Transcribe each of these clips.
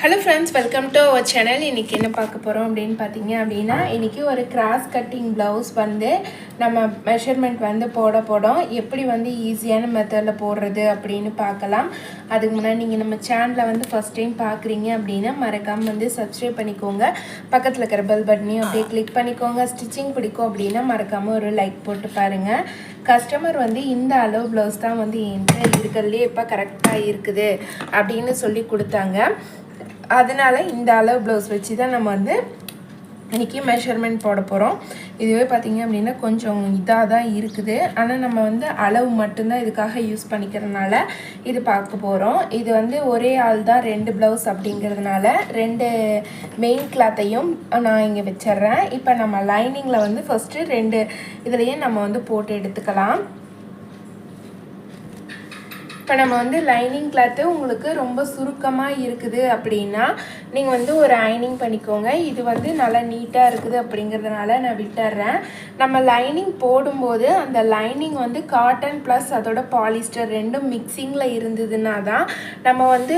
Hello friends welcome to our channel இன்றைக்கி என்ன பார்க்க போகிறோம் அப்படின்னு பார்த்தீங்க அப்படின்னா இன்றைக்கி ஒரு கிராஸ் கட்டிங் ப்ளவுஸ் வந்து நம்ம மெஷர்மெண்ட் வந்து போட போகிறோம் எப்படி வந்து ஈஸியான மெத்தடில் போடுறது அப்படின்னு பார்க்கலாம். அதுக்கு முன்னாடி நீங்கள் நம்ம சேனலை வந்து ஃபஸ்ட் டைம் பார்க்குறீங்க அப்படின்னா மறக்காமல் வந்து சப்ஸ்கிரைப் பண்ணிக்கோங்க. பக்கத்தில் இருக்கிற பெல் பட்டனையும் அப்படியே கிளிக் பண்ணிக்கோங்க. ஸ்டிச்சிங் பிடிக்கும் அப்படின்னா மறக்காமல் ஒரு லைக் போட்டு பாருங்கள் கஸ்டமர் வந்து இந்த அளவு ப்ளவுஸ் தான் வந்து என்கிட்ட இருக்கிறதுலே இப்போ கரெக்டாக இருக்குது அப்படின்னு சொல்லி கொடுத்தாங்க. அதனால இந்த அளவு ப்ளவுஸ் வச்சு தான் நம்ம வந்து இன்றைக்கி மெஷர்மெண்ட் போட போகிறோம் இதுவே பார்த்திங்க அப்படின்னா கொஞ்சம் இதாக தான் இருக்குது. ஆனால் நம்ம வந்து அளவு மட்டும்தான் இதுக்காக யூஸ் பண்ணிக்கிறதுனால இது பார்க்க போகிறோம் இது வந்து ஒரே ஆள் தான் ரெண்டு ப்ளவுஸ் அப்படிங்கிறதுனால ரெண்டு மெயின் கிளாத்தையும் நான் இங்கே வச்சிட்றேன். இப்போ நம்ம லைனிங்கில் வந்து ஃபஸ்ட்டு ரெண்டு இதுலேயும் நம்ம வந்து போட்டு எடுத்துக்கலாம். இப்போ நம்ம வந்து லைனிங் கிளாத்து உங்களுக்கு ரொம்ப சுருக்கமாக இருக்குது அப்படின்னா நீங்கள் வந்து ஒரு அயனிங் பண்ணிக்கோங்க. இது வந்து நல்லா நீட்டாக இருக்குது அப்படிங்கிறதுனால நான் விட்டுறேன். நம்ம லைனிங் போடும்போது அந்த லைனிங் வந்து காட்டன் ப்ளஸ் அதோட பாலிஸ்டர் ரெண்டும் மிக்சிங்கில் இருந்ததுன்னா தான் நம்ம வந்து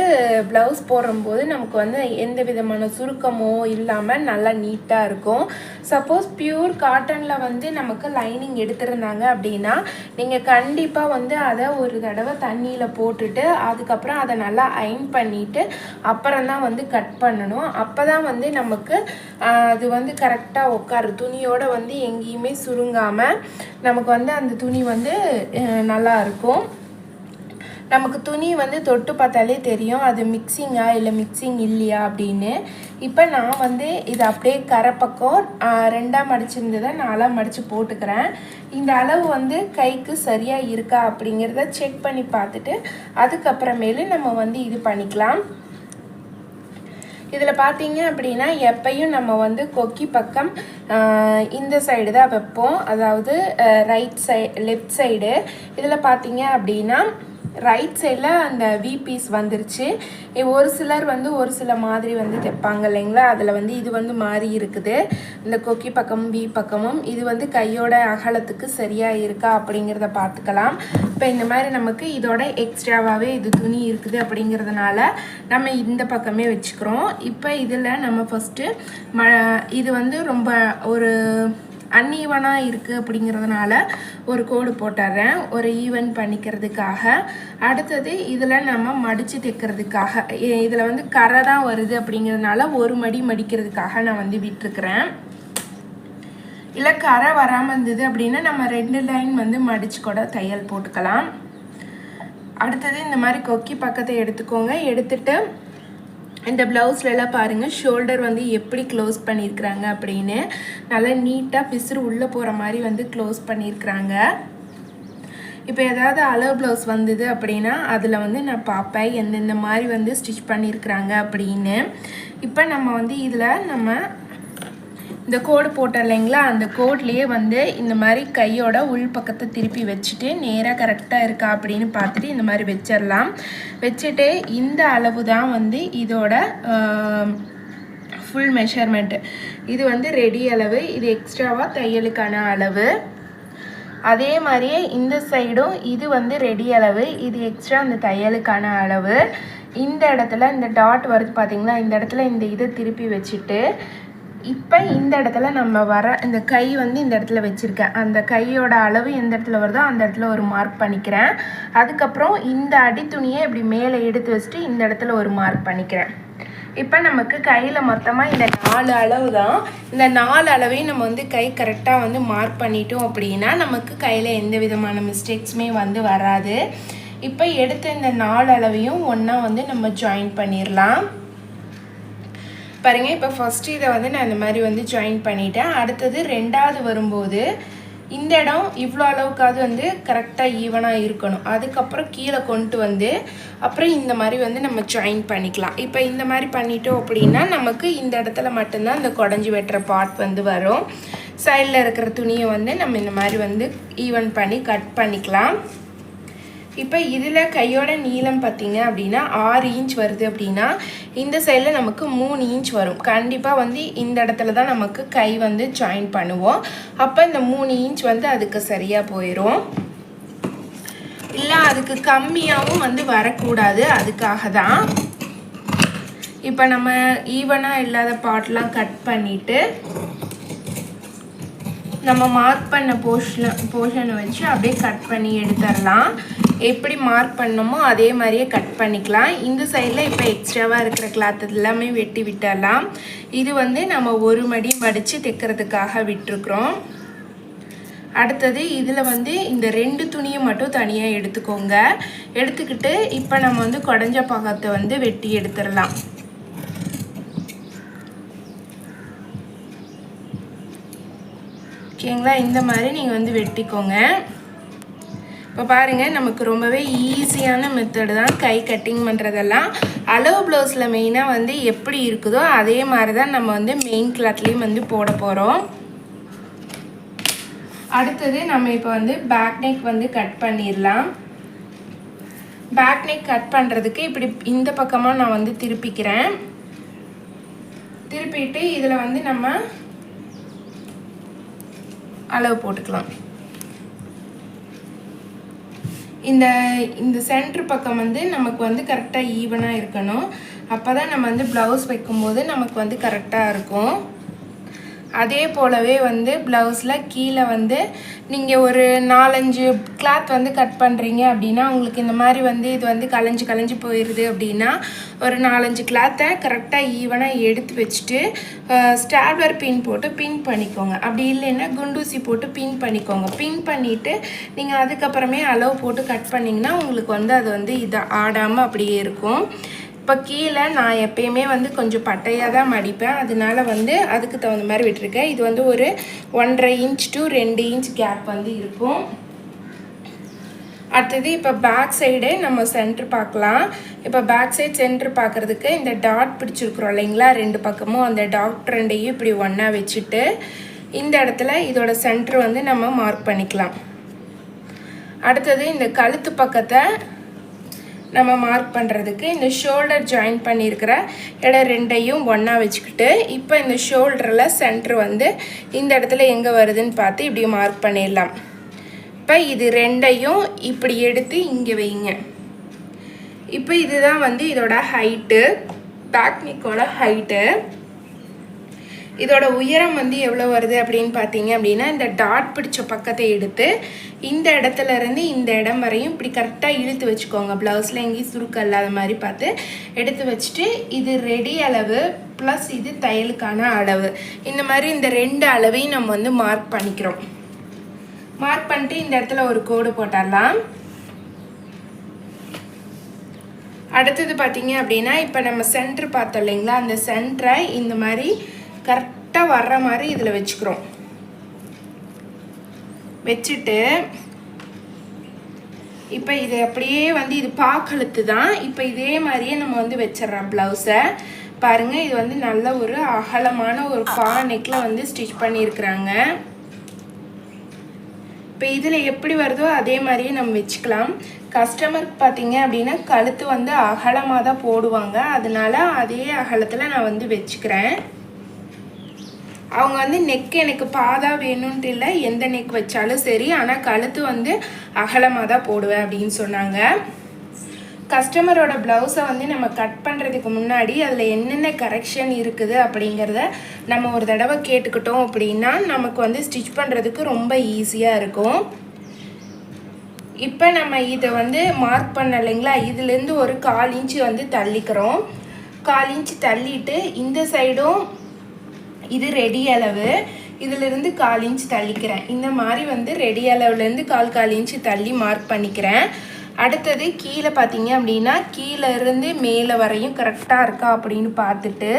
ப்ளவுஸ் போடும்போது நமக்கு வந்து எந்த விதமான சுருக்கமோ இல்லாமல் நல்லா நீட்டாக இருக்கும். சப்போஸ் பியூர் காட்டனில் வந்து நமக்கு லைனிங் எடுத்திருந்தாங்க அப்படின்னா நீங்கள் கண்டிப்பாக வந்து அதை ஒரு தடவை தண்ணியில் போட்டுட்டு அதுக்கப்புறம் அதை நல்லா அயன் பண்ணிவிட்டு அப்புறம் தான் வந்து கட் பண்ணணும். அப்போ தான் வந்து நமக்கு அது வந்து கரெக்டாக உட்காரு. துணியோடு வந்து எங்கேயுமே சுருங்காமல் நமக்கு வந்து அந்த துணி வந்து நல்லா இருக்கும். நமக்கு துணி வந்து தொட்டு பார்த்தாலே தெரியும். அது மிக்சிங்கா இல்லை மிக்சிங் இல்லையா அப்படின்னு. இப்போ நான் வந்து இது அப்படியே கரை பக்கம் ரெண்டாக மடிச்சிருந்ததை நாலாக மடித்து போட்டுக்கிறேன். இந்த அளவு வந்து கைக்கு சரியாக இருக்கா அப்படிங்கிறத செக் பண்ணி பார்த்துட்டு அதுக்கப்புறமேலு நம்ம வந்து இது பண்ணிக்கலாம். இதில் பார்த்தீங்க அப்படின்னா எப்பையும் நம்ம வந்து கொக்கி பக்கம் இந்த சைடு தான் வைப்போம். அதாவது ரைட் சை லெஃப்ட் சைடு இதில் பார்த்தீங்க அப்படின்னா ரைட் சைடில் அந்த வி பீஸ் வந்துருச்சு. ஒரு சிலர் வந்து ஒரு சில மாதிரி வந்து தைப்பாங்க இல்லைங்களா? அதில் வந்து இது வந்து மாறி இருக்குது. இந்த கொக்கி பக்கமும் வி பக்கமும் இது வந்து கையோட அகலத்துக்கு சரியாக இருக்கா அப்படிங்கிறத பார்த்துக்கலாம். இப்போ இந்த மாதிரி நமக்கு இதோட எக்ஸ்ட்ராவாகவே இது துணி இருக்குது அப்படிங்கிறதுனால நம்ம இந்த பக்கமே வச்சுக்கிறோம். இப்போ இதில் நம்ம ஃபஸ்ட்டு ம இது வந்து ரொம்ப ஒரு அன்ஈவனாக இருக்குது அப்படிங்கிறதுனால ஒரு கோடு போட்டுறேன். ஒரு ஈவன் பண்ணிக்கிறதுக்காக. அடுத்தது இதில் நம்ம மடித்து தைக்கிறதுக்காக. இதில் வந்து கரை தான் வருது அப்படிங்கிறதுனால ஒரு மடி மடிக்கிறதுக்காக நான் வந்து விட்டுருக்குறேன். இல்லை கரை வராமல் இருந்தது அப்படின்னா நம்ம ரெண்டு லைன் வந்து மடித்து கூட தையல் போட்டுக்கலாம். அடுத்தது இந்த மாதிரி கொக்கி பக்கத்தை எடுத்துக்கோங்க. எடுத்துட்டு இந்த ப்ளவுஸ்லலாம் பாருங்கள் ஷோல்டர் வந்து எப்படி க்ளோஸ் பண்ணியிருக்கிறாங்க அப்படின்னு. நல்லா நீட்டாக பிசுறு உள்ளே போகிற மாதிரி வந்து க்ளோஸ் பண்ணியிருக்கிறாங்க. இப்போ ஏதாவது அளவு ப்ளவுஸ் வந்தது அப்படின்னா அதில் வந்து நான் பார்ப்பேன் எந்தெந்த மாதிரி வந்து ஸ்டிச் பண்ணியிருக்கிறாங்க அப்படின்னு. இப்போ நம்ம வந்து இதில் நம்ம இந்த கோடு போட்டோம் இல்லைங்களா? அந்த கோட்லேயே வந்து இந்த மாதிரி கையோட உள் பக்கத்தை திருப்பி வச்சுட்டு நேராக கரெக்டாக இருக்கா அப்படின்னு பார்த்துட்டு இந்த மாதிரி வச்சிடலாம் வச்சுட்டு இந்த அளவு தான் வந்து இதோட ஃபுல் மெஷர்மெண்ட்டு இது வந்து ரெடி அளவு இது எக்ஸ்ட்ராவாக தையலுக்கான அளவு. அதே மாதிரியே இந்த சைடும் இது வந்து ரெடி அளவு இது எக்ஸ்ட்ரா அந்த தையலுக்கான அளவு. இந்த இடத்துல இந்த டாட் வருது பார்த்தீங்களா இந்த இடத்துல இந்த இதை திருப்பி வச்சுட்டு இப்போ இந்த இடத்துல நம்ம வர இந்த கை வந்து இந்த இடத்துல வச்சுருக்கேன். அந்த கையோட அளவு எந்த இடத்துல வருதோ அந்த இடத்துல ஒரு மார்க் பண்ணிக்கிறேன். அதுக்கப்புறம் இந்த அடித்துணியை இப்படி மேலே எடுத்து வச்சுட்டு இந்த இடத்துல ஒரு மார்க் பண்ணிக்கிறேன். இப்போ நமக்கு கையில் மொத்தமாக இந்த நாலு அளவு தான். இந்த நாலு அளவையும் நம்ம வந்து கை கரெக்டாக வந்து மார்க் பண்ணிட்டோம் அப்படின்னா நமக்கு கையில் எந்த விதமான மிஸ்டேக்ஸுமே வந்து வராது. இப்போ எடுத்த இந்த நாலு அளவையும் ஒன்றா வந்து நம்ம ஜாயின் பண்ணிடலாம் பாருங்கள் இப்போ ஃபஸ்ட்டு இதை வந்து நான் இந்த மாதிரி வந்து ஜாயின் பண்ணிட்டேன். அடுத்தது ரெண்டாவது வரும்போது இந்த இடம் இவ்வளோ அளவுக்காவது வந்து கரெக்டாக ஈவனாக இருக்கணும். அதுக்கப்புறம் கீழே கொண்டு வந்து அப்புறம் இந்த மாதிரி வந்து நம்ம ஜாயின் பண்ணிக்கலாம். இப்போ இந்த மாதிரி பண்ணிட்டோம் அப்படின்னா நமக்கு இந்த இடத்துல மட்டும்தான் இந்த குடஞ்சி வெட்டுற பார்ட் வந்து வரும். சைடில் இருக்கிற துணியை வந்து நம்ம இந்த மாதிரி வந்து ஈவன் பண்ணி கட் பண்ணிக்கலாம். இப்போ இதில் கையோட நீளம் பார்த்தீங்க அப்படின்னா ஆறு இன்ச் வருது அப்படின்னா இந்த சைடில் நமக்கு மூணு இன்ச் வரும். கண்டிப்பாக வந்து இந்த இடத்துல தான் நமக்கு கை வந்து ஜாயின் பண்ணுவோம். அப்போ இந்த மூணு இன்ச் வந்து அதுக்கு சரியாக போயிடும் இல்லை அதுக்கு கம்மியாகவும் வந்து வரக்கூடாது. அதுக்காக தான் இப்போ நம்ம ஈவனாக இல்லாத பாட்டெலாம் கட் பண்ணிவிட்டு நம்ம மார்க் பண்ண போர்ஷன் போர்ஷனை வச்சு அப்படியே கட் பண்ணி எடுத்துடலாம். எப்படி மார்க் பண்ணணுமோ அதே மாதிரியே கட் பண்ணிக்கலாம். இந்த சைடில் இப்போ எக்ஸ்ட்ராவாக இருக்கிற கிளாத் எல்லாமே வெட்டி விட்டுடலாம். இது வந்து நம்ம ஒரு மடி மடித்து தைக்கிறதுக்காக விட்டுருக்குறோம். அடுத்தது இதில் வந்து இந்த ரெண்டு துணியை மட்டும் தனியாக எடுத்துக்கோங்க. எடுத்துக்கிட்டு இப்போ நம்ம வந்து குடஞ்ச பாகத்தை வந்து வெட்டி எடுத்துடலாம். ஓகேங்களா இந்த மாதிரி நீங்கள் வந்து வெட்டிக்கோங்க. இப்போ பாருங்கள் நமக்கு ரொம்பவே ஈஸியான மெத்தடு தான் கை கட்டிங் பண்ணுறதெல்லாம் அளவு ப்ளவுஸில் மெயினாக வந்து எப்படி இருக்குதோ அதே மாதிரி தான் நம்ம வந்து மெயின் கிளாத்லேயும் வந்து போட போகிறோம் அடுத்தது நம்ம இப்போ வந்து பேக் நெக் வந்து கட் பண்ணிடலாம். பேக் நெக் கட் பண்ணுறதுக்கு இப்படி இந்த பக்கமாக நான் வந்து திருப்பிக்கிறேன். திருப்பிட்டு இதில் வந்து நம்ம அளவு போட்டுக்கலாம். இந்த இந்த சென்ட்ரு பக்கம் வந்து நமக்கு வந்து கரெக்டாக ஈவனாக இருக்கணும். அப்போ தான் நம்ம வந்து ப்ளவுஸ் வைக்கும்போது நமக்கு வந்து கரெக்டாக இருக்கும். அதே போலவே வந்து ப்ளவுஸில் கீழே வந்து நீங்கள் ஒரு நாலஞ்சு கிளாத் வந்து கட் பண்ணுறீங்க அப்படின்னா உங்களுக்கு இந்த மாதிரி வந்து இது வந்து கலைஞ்சு கலைஞ்சு போயிடுது அப்படின்னா ஒரு நாலஞ்சு கிளாத்தை கரெக்டாக ஈவனாக எடுத்து வச்சுட்டு ஸ்டாப்லர் பின் போட்டு பின் பண்ணிக்கோங்க. அப்படி இல்லைன்னா குண்டூசி போட்டு பின் பண்ணிக்கோங்க. பின் பண்ணிவிட்டு நீங்கள் அதுக்கப்புறமே அளவு போட்டு கட் பண்ணிங்கன்னா உங்களுக்கு வந்து அது வந்து இதை ஆடாமல் அப்படியே இருக்கும். இப்போ கீழே நான் எப்பயுமே வந்து கொஞ்சம் பட்டையாக தான் மடிப்பேன். அதனால வந்து அதுக்கு தகுந்த மாதிரி விட்டுருக்கேன். இது வந்து ஒரு ஒன்றரை இன்ச் டு ரெண்டு இன்ச் கேப் வந்து இருக்கும். அடுத்தது இப்போ பேக் சைடே நம்ம சென்டர் பார்க்கலாம். இப்போ பேக் சைடு சென்ட்ரு பார்க்குறதுக்கு இந்த டாட் பிடிச்சிருக்குறோம் இல்லைங்களா? ரெண்டு பக்கமும் அந்த டாட் ரெண்டையும் இப்படி ஒன்றா வச்சுட்டு இந்த இடத்துல இதோட சென்டர் வந்து நம்ம மார்க் பண்ணிக்கலாம். அடுத்தது இந்த கழுத்து பக்கத்தை நம்ம மார்க் பண்ணுறதுக்கு இந்த ஷோல்டர் ஜாயின் பண்ணியிருக்கிற இடம் ரெண்டையும் ஒன்றா வச்சுக்கிட்டு இப்போ இந்த ஷோல்டரில் சென்டர் வந்து இந்த இடத்துல எங்கே வருதுன்னு பார்த்து இப்படி மார்க் பண்ணிடலாம். இப்போ இது ரெண்டையும் இப்படி எடுத்து இங்கே வைங்க. இப்போ இதுதான் வந்து இதோட ஹைட்டு பேக்னிக்கோட ஹைட்டு இதோட உயரம் வந்து எவ்வளோ வருது அப்படின்னு பார்த்தீங்க அப்படின்னா இந்த டாட் பிடிச்ச பக்கத்தை எடுத்து இந்த இடத்துல இருந்து இந்த இடம் வரையும் இப்படி கரெக்டாக இழுத்து வச்சுக்கோங்க. ப்ளவுஸில் எங்கேயும் சுருக்கம் இல்லாத மாதிரி பார்த்து எடுத்து வச்சுட்டு இது ரெடி அளவு ப்ளஸ் இது தையலுக்கான அளவு. இந்த மாதிரி இந்த ரெண்டு அளவையும் நம்ம வந்து மார்க் பண்ணிக்கிறோம். மார்க் பண்ணிட்டு இந்த இடத்துல ஒரு கோடு போட்டுடலாம். அடுத்தது பார்த்தீங்க அப்படின்னா இப்போ நம்ம சென்டர் பார்த்தோம் இல்லைங்களா? அந்த சென்டரை இந்த மாதிரி கரெக்டாக வர்ற மாதிரி இதில் வச்சுக்கிறோம். வச்சுட்டு இப்போ இது அப்படியே வந்து இது பாக்கழுத்து தான் இப்போ இதே மாதிரியே நம்ம வந்து வச்சிடறோம் ப்ளவுஸை பாருங்கள் இது வந்து நல்ல ஒரு அகலமான ஒரு பா நெக்கில் வந்து ஸ்டிச் பண்ணியிருக்கிறாங்க. இப்போ இதில் எப்படி வருதோ அதே மாதிரியே நம்ம வச்சுக்கலாம். கஸ்டமருக்கு பார்த்தீங்க அப்படின்னா கழுத்து வந்து அகலமாக தான் போடுவாங்க. அதனால அதே அகலத்தில் நான் வந்து வச்சுக்கிறேன். அவங்க வந்து நெக் எனக்கு பாதா வேணும்ன்ட்டு இல்லை எந்த நெக் வச்சாலும் சரி ஆனால் கழுத்து வந்து அகலமாக தான் போடுவேன் அப்படின்னு சொன்னாங்க. கஸ்டமரோட ப்ளவுஸை வந்து நம்ம கட் பண்ணுறதுக்கு முன்னாடி அதில் என்னென்ன கரெக்ஷன் இருக்குது அப்படிங்கிறத நம்ம ஒரு தடவை கேட்டுக்கிட்டோம் அப்படின்னா நமக்கு வந்து ஸ்டிச் பண்ணுறதுக்கு ரொம்ப ஈஸியாக இருக்கும். இப்போ நம்ம இதை வந்து மார்க் பண்ண இல்லைங்களா? இதுலேருந்து ஒரு கால் இன்ச்சு வந்து தள்ளிக்கிறோம். கால் இன்ச்சு தள்ளிட்டு இந்த சைடும் இது ரெடி அளவு. இதிலிருந்து கால் இன்ச் தள்ளிக்கிறேன். இந்த மாதிரி வந்து ரெடி அளவுலேருந்து கால் கால் இன்ச் தள்ளி மார்க் பண்ணிக்கிறேன். அடுத்தது கீழே பார்த்தீங்க அப்படின்னா கீழே இருந்து மேலே வரையும் கரெக்டாக இருக்கா அப்படின்னு பார்த்துட்டு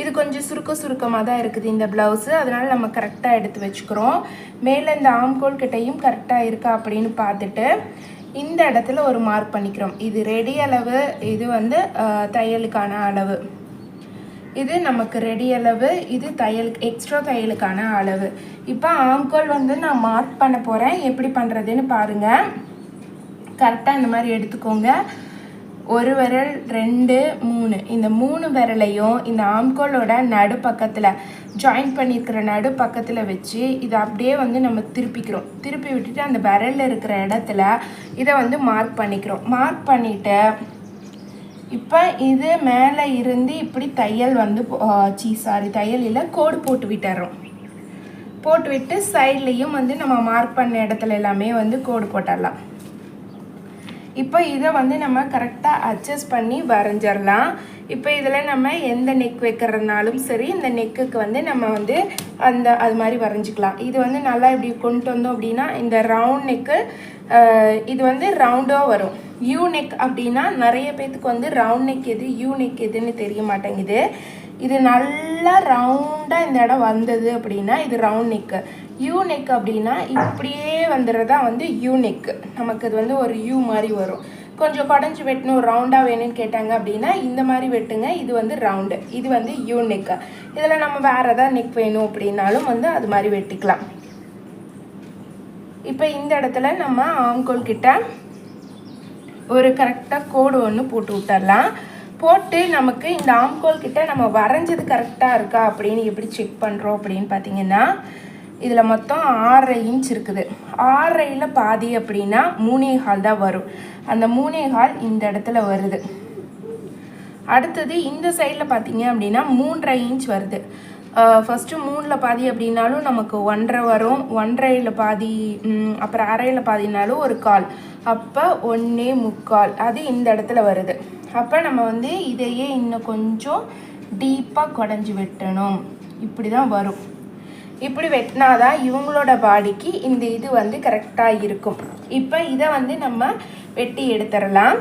இது கொஞ்சம் சுருக்க சுருக்கமாக தான் இருக்குது இந்த ப்ளவுஸு அதனால் நம்ம கரெக்டாக எடுத்து வச்சுக்கிறோம். மேலே இந்த ஆம்கோல் கிட்டையும் கரெக்டாக இருக்கா அப்படின்னு பார்த்துட்டு இந்த இடத்துல ஒரு மார்க் பண்ணிக்கிறோம். இது ரெடி அளவு இது வந்து தையலுக்கான அளவு. இது நமக்கு ரெடி அளவு இது தையலுக்கு எக்ஸ்ட்ரா தையலுக்கான அளவு. இப்போ ஆம்கோல் வந்து நான் மார்க் பண்ண போகிறேன் எப்படி பண்ணுறதுன்னு பாருங்கள் கரெக்டாக இந்த மாதிரி எடுத்துக்கோங்க. ஒரு விரல் ரெண்டு மூணு. இந்த மூணு விரலையும் இந்த ஆம்கோலோட நடு பக்கத்தில் ஜாயின் பண்ணியிருக்கிற நடு பக்கத்தில் வச்சு இதை அப்படியே வந்து நம்ம திருப்பிக்கிறோம். திருப்பி விட்டுட்டு அந்த விரலில் இருக்கிற இடத்துல இதை வந்து மார்க் பண்ணிக்கிறோம். மார்க் பண்ணிவிட்டு இப்போ இது மேலே இருந்து இப்படி தையல் வந்து சீ சாரி தையல் இல்லை கோடு போட்டு விட்டுறோம். போட்டு விட்டு சைட்லேயும் வந்து நம்ம மார்க் பண்ண இடத்துல எல்லாமே வந்து கோடு போட்டுடலாம் இப்போ இதை வந்து நம்ம கரெக்டாக அட்ஜஸ்ட் பண்ணி வரைஞ்சிடலாம் இப்போ இதில் நம்ம எந்த நெக் வைக்கிறதுனாலும் சரி இந்த நெக்குக்கு வந்து நம்ம வந்து அந்த அது மாதிரி வரைஞ்சிக்கலாம். இது வந்து நல்லா இப்படி கொண்டு வந்தோம் அப்படின்னா இந்த ரவுண்ட் நெக்கு இது வந்து ரவுண்டாக வரும். யூ நெக் அப்படின்னா நிறைய பேத்துக்கு வந்து ரவுண்ட் நெக் எது யூ நெக் எதுன்னு தெரிய மாட்டேங்குது. இது நல்லா ரவுண்டாக இந்த இடம் வந்தது அப்படின்னா இது ரவுண்ட் நெக்கு யூ நெக் அப்படின்னா இப்படியே வந்துடுறதா வந்து யூ நெக் நமக்கு இது வந்து ஒரு யூ மாதிரி வரும். கொஞ்சம் குடஞ்சி வெட்டணும் ரவுண்டாக வேணும்னு கேட்டாங்க அப்படின்னா இந்த மாதிரி வெட்டுங்க இது வந்து ரவுண்டு இது வந்து யூ நெக்கு இதில் நம்ம வேறு எதாவது நெக் வேணும் அப்படின்னாலும் வந்து அது மாதிரி வெட்டிக்கலாம். இப்போ இந்த இடத்துல நம்ம ஆம்கோல் கிட்ட ஒரு கரெக்டாக கோடு ஒன்று போட்டு விட்டுடலாம் போட்டு நமக்கு இந்த ஆம்கோல் கிட்ட நம்ம வரைஞ்சது கரெக்டாக இருக்கா அப்படின்னு எப்படி செக் பண்ணுறோம் அப்படின்னு பார்த்தீங்கன்னா இதில் மொத்தம் ஆறரை இன்ச் இருக்குது. ஆறரையில் பாதி அப்படின்னா மூணே ஹால் தான் வரும். அந்த மூணே ஹால் இந்த இடத்துல வருது. அடுத்தது இந்த சைடில் பார்த்தீங்க அப்படின்னா மூன்றரை இன்ச் வருது. ஃபஸ்ட்டு மூணில் பாதி அப்படின்னாலும் நமக்கு ஒன்றரை வரும். ஒன்றரையில் பாதி அப்புறம் அரையில் பாதினாலும் ஒரு கால். அப்போ ஒன்றே முக்கால். அது இந்த இடத்துல வருது. அப்போ நம்ம வந்து இதையே இன்னும் கொஞ்சம் டீப்பாக குடஞ்சி வெட்டணும். இப்படி தான் வரும். இப்படி வெட்டினாதான் இவங்களோட பாடிக்கு இந்த இது வந்து கரெக்டாக இருக்கும். இப்போ இதை வந்து நம்ம வெட்டி எடுத்துடலாம்.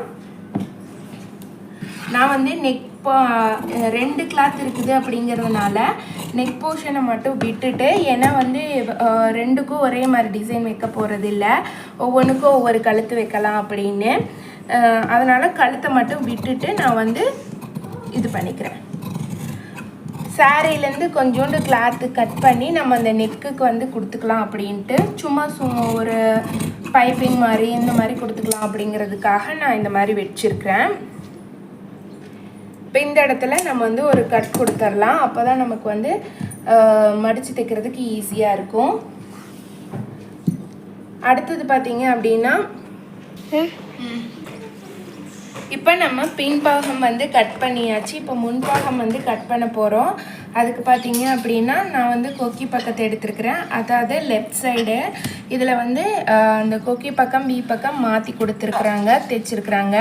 நான் வந்து நெக் ரெண்டு கிளாத் இருக்குது அப்படிங்கிறதுனால நெக் போர்ஷனை மட்டும் விட்டுட்டு ஏன்னா வந்து ரெண்டுக்கும் ஒரே மாதிரி டிசைன் வைக்க போகிறது இல்லை ஒவ்வொன்றுக்கும் ஒவ்வொரு கழுத்து வைக்கலாம் அப்படின்னு. அதனால் கழுத்தை மட்டும் விட்டுட்டு நான் வந்து இது பண்ணிக்கிறேன். சாரீலேருந்து கொஞ்சோண்டு கிளாத்து கட் பண்ணி நம்ம அந்த நெக்குக்கு வந்து கொடுத்துக்கலாம் அப்படின்ட்டு. சும்மா சும்மா ஒரு பைப்பிங் மாதிரி இந்த மாதிரி கொடுத்துக்கலாம் அப்படிங்கிறதுக்காக நான் இந்த மாதிரி வச்சுருக்கிறேன். இப்போ இந்த இடத்துல நம்ம வந்து ஒரு கட் கொடுத்துடலாம் அப்போ தான் நமக்கு வந்து மடித்து தைக்கிறதுக்கு ஈஸியாக இருக்கும். அடுத்தது பார்த்தீங்க அப்படின்னா இப்போ நம்ம பின்பாகம் வந்து கட் பண்ணியாச்சு. இப்போ முன்பாகம் வந்து கட் பண்ண போகிறோம் அதுக்கு பார்த்தீங்க அப்படின்னா நான் வந்து கொக்கி பக்கத்தை எடுத்துருக்குறேன். அதாவது லெஃப்ட் சைடு இதில் வந்து அந்த கொக்கி பக்கம் பி பக்கம் மாற்றி கொடுத்துருக்குறாங்க தைச்சிருக்குறாங்க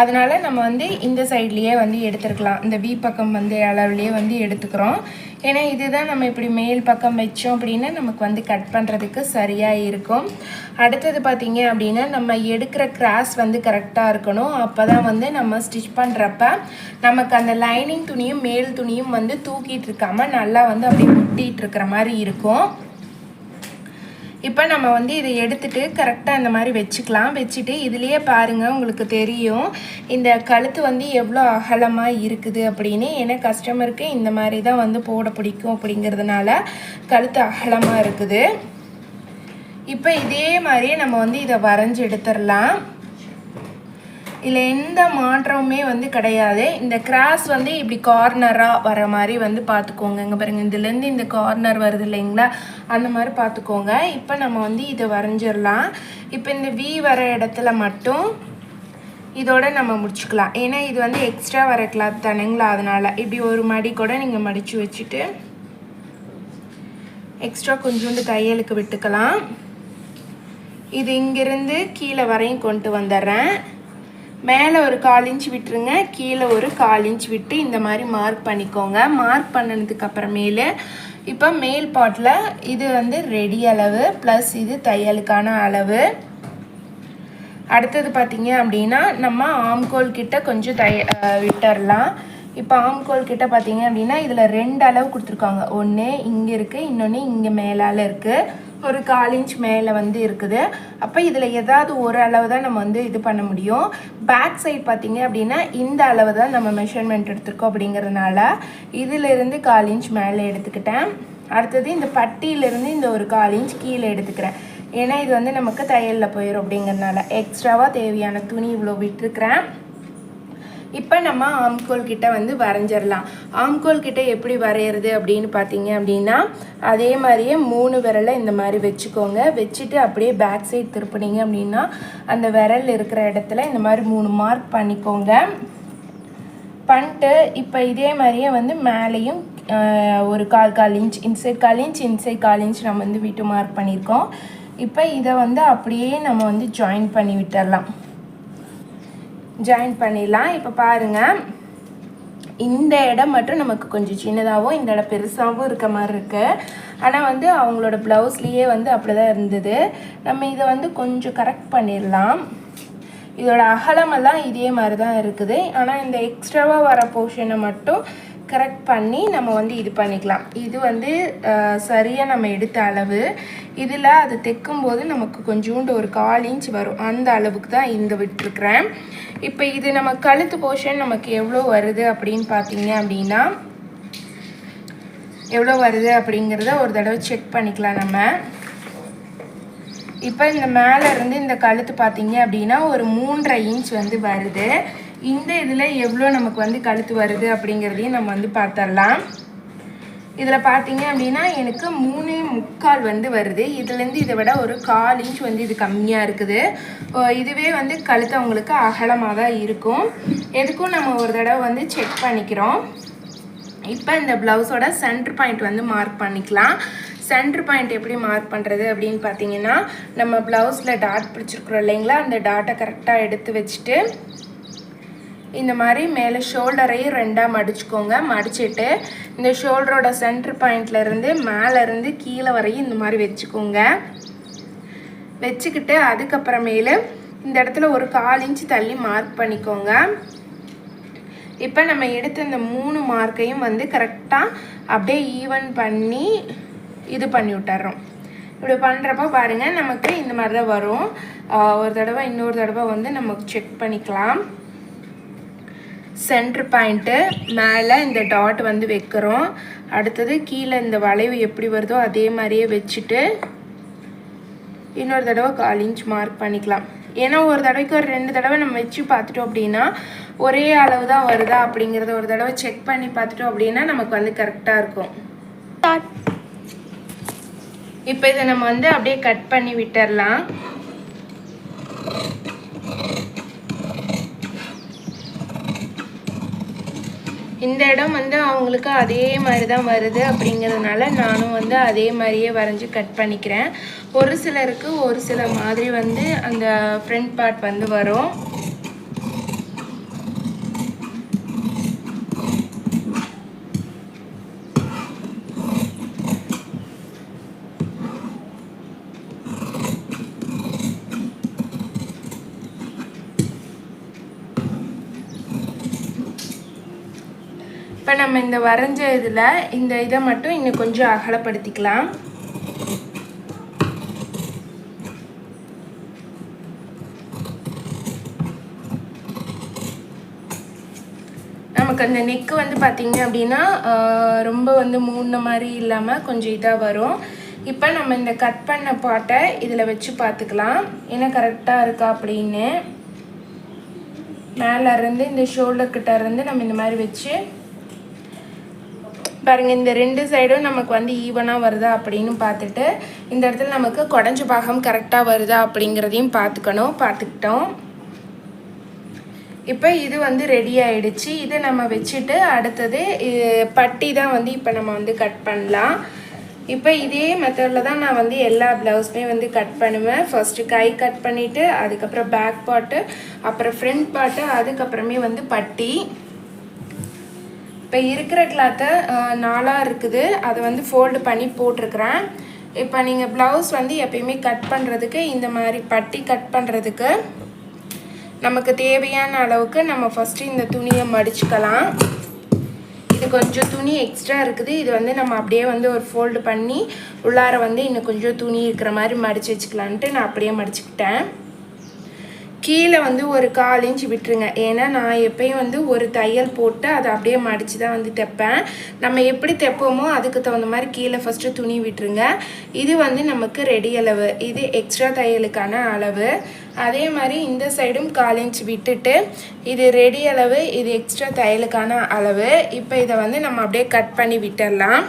அதனால் நம்ம வந்து இந்த சைட்லேயே வந்து எடுத்துருக்கலாம். இந்த பி பக்கம் வந்து அளவுலேயே வந்து எடுத்துக்கிறோம். ஏன்னா இதுதான் நம்ம இப்படி மேல் பக்கம் வச்சோம் அப்படின்னா நமக்கு வந்து கட் பண்ணுறதுக்கு சரியாக இருக்கும். அடுத்தது பார்த்தீங்க அப்படின்னா நம்ம எடுக்கிற கிராஸ் வந்து கரெக்டாக இருக்கணும். அப்போ தான் வந்து நம்ம ஸ்டிச் பண்ணுறப்ப நமக்கு அந்த லைனிங் துணியும் மேல் துணியும் வந்து தூக்கிட்டு இருக்காமல் நல்லா வந்து அப்படியே முட்டிகிட்டு இருக்கிற மாதிரி இருக்கும். இப்போ நம்ம வந்து இதை எடுத்துட்டு கரெக்டாக இந்த மாதிரி வச்சுக்கலாம். வச்சுட்டு இதுலேயே பாருங்கள் உங்களுக்கு தெரியும். இந்த கழுத்து வந்து எவ்வளோ அகலமாக இருக்குது அப்படின்னு. ஏன்னா கஸ்டமருக்கு இந்த மாதிரி தான் வந்து போட பிடிக்கும் அப்படிங்கிறதுனால கழுத்து அகலமாக இருக்குது. இப்போ இதே மாதிரியே நம்ம வந்து இதை வரைஞ்சி எடுத்துடலாம். இதில் எந்த மாற்றமுமே வந்து கிடையாது. இந்த கிராஸ் வந்து இப்படி கார்னராக வர மாதிரி வந்து பார்த்துக்கோங்க இங்கே பாருங்கள் இதுலேருந்து இந்த கார்னர் வருது இல்லைங்களா? அந்த மாதிரி பார்த்துக்கோங்க இப்போ நம்ம வந்து இதை வரைஞ்சிடலாம். இப்போ இந்த வி வர இடத்துல மட்டும் இதோட நம்ம முடிச்சுக்கலாம். ஏன்னா இது வந்து எக்ஸ்ட்ரா வர கிளாத் தானுங்களா? அதனால் இப்படி ஒரு மடி கூட நீங்கள் மடித்து வச்சுட்டு எக்ஸ்ட்ரா கொஞ்சோண்டு தையலுக்கு விட்டுக்கலாம். இது இங்கிருந்து கீழே வரையும் கொண்டு வந்துடுறேன். மேலே ஒரு கால் இன்ச் விட்டுருங்க கீழே ஒரு கால் இன்ச் விட்டு இந்த மாதிரி மார்க் பண்ணிக்கோங்க. மார்க் பண்ணதுக்கு அப்புறமேலு இப்போ மேல் பாட்டில் இது வந்து ரெடி அளவு ப்ளஸ் இது தையலுக்கான அளவு. அடுத்தது பார்த்தீங்க அப்படின்னா நம்ம ஆம்கோல் கிட்ட கொஞ்சம் தைய அஹ் விட்டுறலாம். இப்போ ஆம்கோல் கிட்ட பார்த்தீங்க அப்படின்னா இதில் ரெண்டு அளவு கொடுத்துருக்காங்க. ஒன்று இங்கே இருக்குது இன்னொன்று இங்கே மேலால் இருக்குது ஒரு கால் இன்ச் மேலே வந்து இருக்குது. அப்போ இதில் ஏதாவது ஒரு அளவு தான் நம்ம வந்து இது பண்ண முடியும். பேக் சைட் பார்த்தீங்க அப்படின்னா இந்த அளவு தான் நம்ம மெஷர்மெண்ட் எடுத்திருக்கோம் அப்படிங்கிறதுனால இதிலிருந்து கால் இன்ச் மேலே எடுத்துக்கிட்டேன். அடுத்தது இந்த பட்டியிலிருந்து இந்த ஒரு கால் இன்ச் கீழே எடுத்துக்கிறேன். ஏன்னா இது வந்து நமக்கு தையலில் போயிடும் அப்படிங்கிறதுனால. எக்ஸ்ட்ராவாக தேவையான துணி இவ்வளோ விட்டுருக்குறேன். இப்போ நம்ம ஆம்கோல் கிட்ட வந்து வரைஞ்சிடலாம் ஆம்கோல் கிட்ட எப்படி வரைகிறது அப்படின்னு பார்த்தீங்க அப்படின்னா அதே மாதிரியே மூணு விரலை இந்த மாதிரி வச்சுக்கோங்க. வச்சுட்டு அப்படியே பேக் சைட் திருப்பினீங்க அப்படின்னா அந்த விரல் இருக்கிற இடத்துல இந்த மாதிரி மூணு மார்க் பண்ணிக்கோங்க. பண்ணிட்டு இப்போ இதே மாதிரியே வந்து மேலேயும் ஒரு கால் கால் இன்ச் இன்சைட் கால் இன்ச் இன்சைட் கால் இன்ச் நம்ம வந்து விட்டு மார்க் பண்ணியிருக்கோம். இப்போ இதை வந்து அப்படியே நம்ம வந்து ஜாயின் பண்ணி விட்டுடலாம் ஜாயின் பண்ணிடலாம். இப்போ பாருங்கள் இந்த இடம் மட்டும் நமக்கு கொஞ்சம் சின்னதாகவும் இந்த இடம் பெருசாகவும் இருக்க மாதிரி இருக்குது ஆனால் வந்து அவங்களோட ப்ளவுஸ்லேயே வந்து அப்படி தான் இருந்தது. நம்ம இதை வந்து கொஞ்சம் கரெக்ட் பண்ணிடலாம். இதோட அகலமெல்லாம் இதே மாதிரி தான் இருக்குது. ஆனால் இந்த எக்ஸ்ட்ராவாக வர போர்ஷனை மட்டும் கரெக்ட் பண்ணி நம்ம வந்து இது பண்ணிக்கலாம். இது வந்து சரியாக நம்ம எடுத்த அளவு. இதில் அது தைக்கும்போது நமக்கு கொஞ்சோண்டு ஒரு கால் இன்ச் வரும். அந்த அளவுக்கு தான் இந்த விட்டுருக்குறேன். இப்போ இது நம்ம கழுத்து போர்ஷன் நமக்கு எவ்வளோ வருது அப்படின்னு பார்த்தீங்க அப்படின்னா எவ்வளோ வருது அப்படிங்கிறத ஒரு தடவை செக் பண்ணிக்கலாம் நம்ம. இப்போ இந்த மேலே இருந்து இந்த கழுத்து பார்த்தீங்க அப்படின்னா ஒரு மூன்றரை இன்ச் வந்து வருது. இந்த இதில் எவ்வளோ நமக்கு வந்து கழுத்து வருது அப்படிங்கிறதையும் நம்ம வந்து பார்த்துடலாம் இதில் பார்த்தீங்க அப்படின்னா எனக்கு மூணு முக்கால் வந்து வருது. இதுலேருந்து இதை விட ஒரு கால் இன்ச் வந்து இது கம்மியாக இருக்குது. இதுவே வந்து கழுத்து அவங்களுக்கு அகலமாக தான் இருக்கும். எதுக்கும் நம்ம ஒரு தடவை வந்து செக் பண்ணிக்கிறோம். இப்போ இந்த ப்ளவுஸோட சென்டர் பாயிண்ட் வந்து மார்க் பண்ணிக்கலாம். சென்டர் பாயிண்ட் எப்படி மார்க் பண்ணுறது அப்படின்னு பார்த்தீங்கன்னா நம்ம ப்ளவுஸில் டாட் பிடிச்சிருக்கிறோம் இல்லைங்களா? அந்த டாட்டை கரெக்டாக எடுத்து வச்சுட்டு இந்த மாதிரி மேலே ஷோல்டரையும் ரெண்டாக மடிச்சுக்கோங்க. மடிச்சிட்டு இந்த ஷோல்டரோட சென்டர் பாயிண்ட்லேருந்து மேலேருந்து கீழே வரையும் இந்த மாதிரி வச்சுக்கோங்க. வச்சுக்கிட்டு அதுக்கப்புறமேலு இந்த இடத்துல ஒரு கால் இன்ச்சு தள்ளி மார்க் பண்ணிக்கோங்க. இப்போ நம்ம எடுத்த இந்த மூணு மார்க்கையும் வந்து கரெக்டாக அப்படியே ஈவன் பண்ணி இது பண்ணி விட்டுறோம். இப்படி பண்ணுறப்ப பாருங்கள் நமக்கு இந்த மாதிரி தான் வரும். ஒரு தடவை இன்னொரு தடவை வந்து நமக்கு செக் பண்ணிக்கலாம். சென்டர் பாயிண்ட்டு மேலே இந்த டாட் வந்து வைக்கிறோம். அடுத்தது கீழே இந்த வளைவு எப்படி வருதோ அதே மாதிரியே வச்சுட்டு இன்னொரு தடவை கால் இன்ச் மார்க் பண்ணிக்கலாம். ஏன்னா ஒரு தடவைக்கு ஒரு ரெண்டு தடவை நம்ம வச்சு பார்த்துட்டோம் அப்படின்னா ஒரே அளவு தான் வருதா அப்படிங்கிறத ஒரு தடவை செக் பண்ணி பார்த்துட்டோம் அப்படின்னா நமக்கு வந்து கரெக்டாக இருக்கும். இப்போ இதை நம்ம வந்து அப்படியே கட் பண்ணி விட்டுறலாம். இந்த இடம் வந்து அவங்களுக்கு அதே மாதிரி தான் வருது அப்படிங்கிறதுனால நானும் வந்து அதே மாதிரியே வரைஞ்சி கட் பண்ணிக்கிறேன். ஒரு சிலருக்கு ஒரு சில மாதிரி வந்து அந்த ஃப்ரண்ட் பார்ட் வந்து வரும். இப்போ நம்ம இந்த வரைஞ்ச இதில் இந்த இதை மட்டும் இன்னும் கொஞ்சம் அகலப்படுத்திக்கலாம். நமக்கு அந்த நெக்கு வந்து பார்த்திங்க அப்படின்னா ரொம்ப வந்து மூடின மாதிரி இல்லாமல் கொஞ்சம் இதாக வரும். இப்போ நம்ம இந்த கட் பண்ண பாட்டை இதில் வச்சு பார்த்துக்கலாம் ஏன்னா கரெக்டாக இருக்கா அப்படின்னு. மேலே இருந்து இந்த ஷோல்டர் இருந்து நம்ம இந்த மாதிரி வச்சு பாருங்கள் இந்த ரெண்டு சைடும் நமக்கு வந்து ஈவனாக வருதா அப்படின்னு பார்த்துட்டு இந்த இடத்துல நமக்கு குடஞ்ச பாகம் கரெக்டாக வருதா அப்படிங்கிறதையும் பார்த்துக்கணும் பார்த்துக்கிட்டோம். இப்போ இது வந்து ரெடி ஆயிடுச்சு. இதை நம்ம வச்சுட்டு அடுத்தது இது பட்டி தான் வந்து இப்போ நம்ம வந்து கட் பண்ணலாம். இப்போ இதே மெத்தடில் தான் நான் வந்து எல்லா ப்ளவுஸுமே வந்து கட் பண்ணுவேன். ஃபஸ்ட்டு கை கட் பண்ணிவிட்டு அதுக்கப்புறம் பேக் பாட்டு அப்புறம் ஃப்ரண்ட் பாட்டு அதுக்கப்புறமே வந்து பட்டி. இப்போ இருக்கிற கிளாத்தை நாலாக இருக்குது. அதை வந்து ஃபோல்டு பண்ணி போட்டிருக்கிறேன். இப்போ நீங்கள் ப்ளவுஸ் வந்து எப்பயுமே கட் பண்ணுறதுக்கு இந்த மாதிரி பட்டி கட் பண்ணுறதுக்கு நமக்கு தேவையான அளவுக்கு நம்ம ஃபஸ்ட்டு இந்த துணியை மடிச்சுக்கலாம். இது கொஞ்சம் துணி எக்ஸ்ட்ரா இருக்குது. இது வந்து நம்ம அப்படியே வந்து ஒரு ஃபோல்டு பண்ணி உள்ளார வந்து இன்னும் கொஞ்சம் துணி இருக்கிற மாதிரி மடித்து வச்சுக்கலான்ட்டு நான் அப்படியே மடிச்சுக்கிட்டேன். கீழே வந்து ஒரு கால் இன்ச் விட்டுருங்க. ஏன்னா நான் எப்பயும் வந்து ஒரு தையல் போட்டு அதை அப்படியே மடித்து தான் வந்து தைப்பேன். நம்ம எப்படி தைப்போமோ அதுக்கு தகுந்த மாதிரி கீழே ஃபஸ்ட்டு துணி விட்டுருங்க. இது வந்து நமக்கு ரெடி அளவு. இது எக்ஸ்ட்ரா தையலுக்கான அளவு. அதே மாதிரி இந்த சைடும் கால் இன்ச் விட்டுட்டு இது ரெடி அளவு இது எக்ஸ்ட்ரா தையலுக்கான அளவு. இப்போ இதை வந்து நம்ம அப்படியே கட் பண்ணி விட்டுடலாம்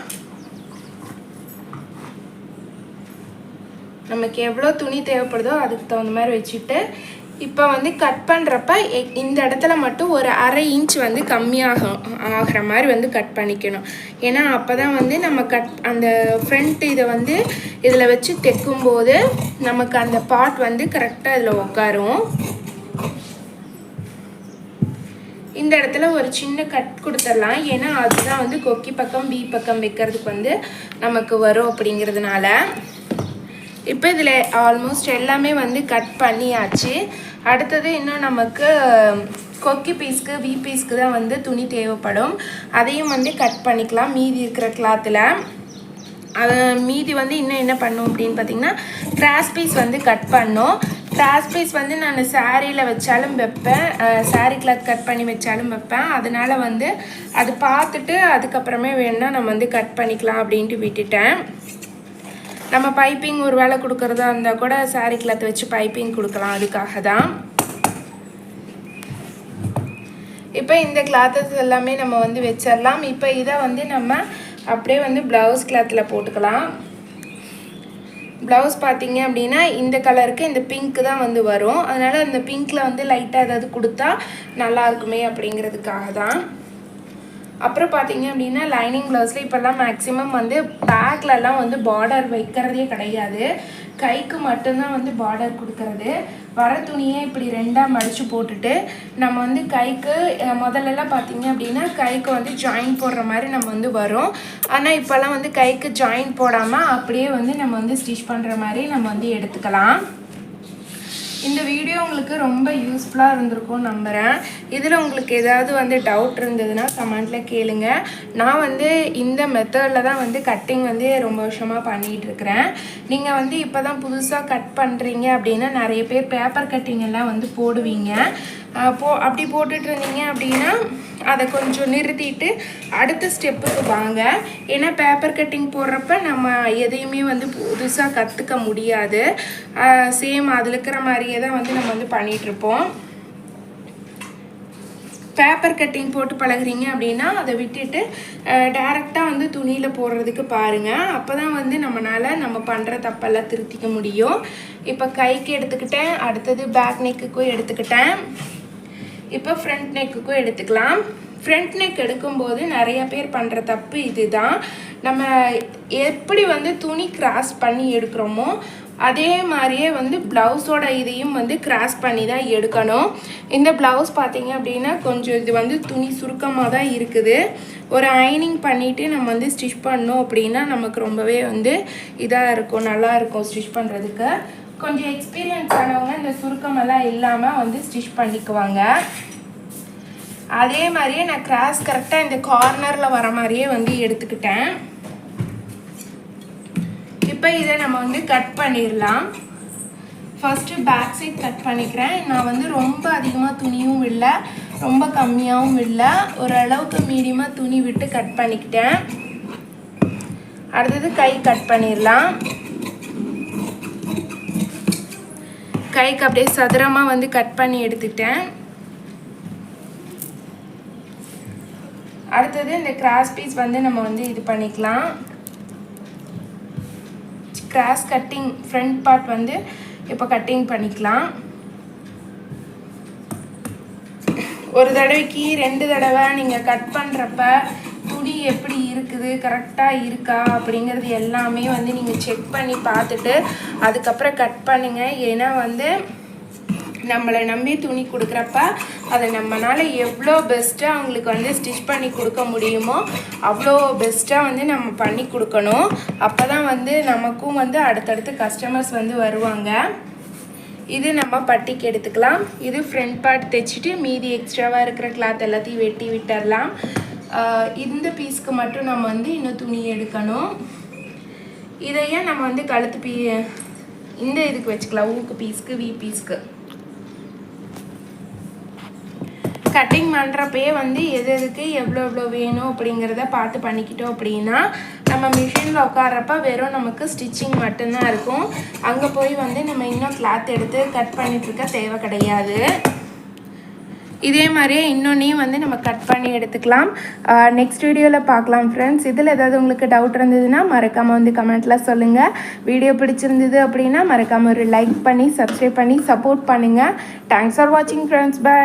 நமக்கு எவ்வளோ துணி தேவைப்படுதோ அதுக்கு தகுந்த மாதிரி வச்சுட்டு இப்போ வந்து கட் பண்ணுறப்ப இந்த இடத்துல மட்டும் ஒரு அரை இன்ச் வந்து கம்மியாகும் ஆகிற மாதிரி வந்து கட் பண்ணிக்கணும். ஏன்னா அப்போ தான் வந்து நம்ம கட் அந்த ஃப்ரண்ட் இதை வந்து இதில் வச்சு தைக்கும்போது நமக்கு அந்த பார்ட் வந்து கரெக்டாக இதில் உட்காரும் இந்த இடத்துல ஒரு சின்ன கட் கொடுத்துடலாம். ஏன்னா அதுதான் வந்து கொக்கி பக்கம் பி பக்கம் வைக்கிறதுக்கு வந்து நமக்கு வரும் அப்படிங்கிறதுனால. இப்போ இதில் ஆல்மோஸ்ட் எல்லாமே வந்து கட் பண்ணியாச்சு. அடுத்தது இன்னும் நமக்கு கொக்கி பீஸ்க்கு வி பீஸ்க்கு தான் வந்து துணி தேவைப்படும். அதையும் வந்து கட் பண்ணிக்கலாம். மீதி இருக்கிற கிளாத்தில் அது மீதி வந்து இன்னும் என்ன பண்ணும் அப்படின்னு பார்த்தீங்கன்னா கிராஸ் பீஸ் வந்து கட் பண்ணோம். கிராஸ் பீஸ் வந்து நான் சாரியில் வச்சாலும் வைப்பேன். சாரி கிளாத் கட் பண்ணி வச்சாலும் வைப்பேன். அதனால் வந்து அது பார்த்துட்டு அதுக்கப்புறமே வேணுன்னா நம்ம வந்து கட் பண்ணிக்கலாம் அப்படின்ட்டு விட்டுட்டேன். நம்ம பைப்பிங் ஒரு வேலை கொடுக்குறதா இருந்தால் கூட சாரி கிளாத் வச்சு பைப்பிங் கொடுக்கலாம். அதுக்காக தான் இப்போ இந்த கிளாத்தஸ் எல்லாமே நம்ம வந்து வச்சிடலாம். இப்போ இதை வந்து நம்ம அப்படியே வந்து ப்ளவுஸ் கிளாத்தில் போட்டுக்கலாம். ப்ளவுஸ் பார்த்தீங்க அப்படின்னா இந்த கலருக்கு இந்த பிங்க் தான் வந்து வரும். அதனால் அந்த பிங்க்கில் வந்து லைட்டாக ஏதாவது கொடுத்தா நல்லா இருக்குமே அப்படிங்கிறதுக்காக தான் அப்புறம் பார்த்தீங்க அப்படின்னா லைனிங் ப்ளவுஸில் இப்போல்லாம் மேக்ஸிமம் வந்து பேக்லலாம் வந்து பார்டர் வைக்கிறதே கிடையாது. கைக்கு மட்டும்தான் வந்து பார்டர் கொடுக்கறது. வர துணியை இப்படி ரெண்டாக மடித்து போட்டுட்டு நம்ம வந்து கைக்கு முதல்லலாம் பார்த்தீங்க அப்படின்னா கைக்கு வந்து ஜாயின் போடுற மாதிரி நம்ம வந்து வரும். ஆனால் இப்போல்லாம் வந்து கைக்கு ஜாயின் போடாமல் அப்படியே வந்து நம்ம வந்து ஸ்டிச் பண்ணுற மாதிரி நம்ம வந்து எடுத்துக்கலாம். இந்த வீடியோ உங்களுக்கு ரொம்ப யூஸ்ஃபுல்லாக இருந்திருக்கும் நம்புகிறேன் இதில் உங்களுக்கு ஏதாவது வந்து டவுட் இருந்ததுன்னா கமெண்ட்டில் கேளுங்க. நான் வந்து இந்த மெத்தடில் தான் வந்து கட்டிங் வந்து ரொம்ப வருஷமாக பண்ணிகிட்டு இருக்கிறேன். நீங்கள் வந்து இப்போ தான் புதுசாக கட் பண்ணுறீங்க அப்படின்னா நிறைய பேர் பேப்பர் கட்டிங் எல்லாம் வந்து போடுவீங்க. போ அப்படி போட்டுட்டு இருந்தீங்க அப்படின்னா அதை கொஞ்சம் நிறுத்திட்டு அடுத்த ஸ்டெப்புக்கு வாங்க. ஏன்னா பேப்பர் கட்டிங் போடுறப்ப நம்ம எதையுமே வந்து புதுசாக கற்றுக்க முடியாது. சேம் அதில் இருக்கிற மாதிரியே தான் வந்து நம்ம வந்து பண்ணிகிட்ருப்போம் பேப்பர் கட்டிங் போட்டு பழகுறீங்க அப்படின்னா அதை விட்டுட்டு டேரெக்டாக வந்து துணியில் போடுறதுக்கு பாருங்கள் அப்போ தான் வந்து நம்மளால் நம்ம பண்ணுற தப்பெல்லாம் திருத்திக்க முடியும். இப்போ கைக்கு எடுத்துக்கிட்டேன் அடுத்தது பேக் நெக்குக்கும் எடுத்துக்கிட்டேன். இப்போ ஃப்ரண்ட் நெக்குக்கும் எடுத்துக்கலாம். ஃப்ரண்ட் நெக் எடுக்கும்போது நிறைய பேர் பண்ணுற தப்பு இதுதான். நம்ம எப்படி வந்து துணி கிராஸ் பண்ணி எடுக்கிறோமோ அதே மாதிரியே வந்து ப்ளவுஸோட இதையும் வந்து கிராஸ் பண்ணி தான் எடுக்கணும். இந்த ப்ளவுஸ் பார்த்தீங்க அப்படின்னா கொஞ்சம் இது வந்து துணி சுருக்கமாக தான் இருக்குது. ஒரு அயனிங் பண்ணிவிட்டு நம்ம வந்து ஸ்டிச் பண்ணோம் அப்படின்னா நமக்கு ரொம்பவே வந்து இதாக இருக்கும் நல்லாயிருக்கும் ஸ்டிச் பண்ணுறதுக்கு கொஞ்சம் எக்ஸ்பீரியன்ஸ் ஆனவங்க இந்த சுருக்கமெல்லாம் இல்லாமல் வந்து ஸ்டிச் பண்ணிக்குவாங்க. அதே மாதிரியே நான் கிராஸ் கரெக்டாக இந்த கார்னரில் வர மாதிரியே வந்து எடுத்துக்கிட்டேன். இப்போ இதை நம்ம வந்து கட் பண்ணிடலாம். ஃபஸ்ட்டு பேக் சைட் கட் பண்ணிக்கிறேன். நான் வந்து ரொம்ப அதிகமாக துணியும் இல்லை ரொம்ப கம்மியாகவும் இல்லை. ஓரளவுக்கு மீடியமாக துணி விட்டு கட் பண்ணிக்கிட்டேன். அடுத்தது கை கட் பண்ணிடலாம். கைக்கு அப்படியே சதுரமாக வந்து கட் பண்ணி எடுத்துட்டேன். அடுத்தது இந்த கிராஸ் பீஸ் வந்து நம்ம வந்து இது பண்ணிக்கலாம். கிராஸ் கட்டிங் ஃப்ரண்ட் பார்ட் வந்து இப்போ கட்டிங் பண்ணிக்கலாம். ஒரு தடவைக்கு ரெண்டு தடவை நீங்கள் கட் பண்ணுறப்ப துணி எப்படி இருக்குது கரெக்டாக இருக்கா அப்படிங்கிறது எல்லாமே வந்து நீங்கள் செக் பண்ணி பார்த்துட்டு அதுக்கப்புறம் கட் பண்ணுங்கள் ஏன்னா வந்து நம்மளை நம்பி துணி கொடுக்குறப்ப அதை நம்மளால் எவ்வளோ பெஸ்ட்டாக அவங்களுக்கு வந்து ஸ்டிச் பண்ணி கொடுக்க முடியுமோ அவ்வளோ பெஸ்ட்டாக வந்து நம்ம பண்ணி கொடுக்கணும். அப்போ தான் வந்து நமக்கும் வந்து அடுத்தடுத்து கஸ்டமர்ஸ் வந்து வருவாங்க. இது நம்ம பட்டிக்கு எடுத்துக்கலாம். இது ஃப்ரண்ட் பார்ட் தைச்சிட்டு மீதி எக்ஸ்ட்ராவாக இருக்கிற கிளாத் எல்லாத்தையும் வெட்டி விட்டுறலாம். இந்த பீஸ்க்கு மட்டும் நம்ம வந்து இன்னும் துணி எடுக்கணும். இதையே நம்ம வந்து கழுத்து பீ இந்த இதுக்கு வச்சுக்கலாம் ஊக்கு பீஸ்க்கு வி பீஸ்க்கு கட்டிங் பண்ணுறப்பயே வந்து எது எதுக்கு எவ்வளோ எவ்வளோ வேணும் அப்படிங்கிறத பார்த்து பண்ணிக்கிட்டோம் அப்படின்னா நம்ம மிஷினில் உட்கார்றப்ப வெறும் நமக்கு ஸ்டிச்சிங் மட்டும்தான் இருக்கும். அங்கே போய் வந்து நம்ம இன்னும் கிளாத் எடுத்து கட் பண்ணிட்டுருக்க தேவை கிடையாது. இதே மாதிரியே இன்னொன்னையும் வந்து நம்ம கட் பண்ணி எடுத்துக்கலாம். நெக்ஸ்ட் வீடியோவில் பார்க்கலாம் ஃப்ரெண்ட்ஸ் இதில் ஏதாவது உங்களுக்கு டவுட் இருந்ததுன்னா மறக்காமல் வந்து கமெண்ட்டில் சொல்லுங்கள் வீடியோ பிடிச்சிருந்தது அப்படின்னா மறக்காமல் ஒரு லைக் பண்ணி சப்ஸ்கிரைப் பண்ணி சப்போர்ட் பண்ணுங்கள் தேங்க்ஸ் ஃபார் வாட்சிங் ஃப்ரெண்ட்ஸ் பை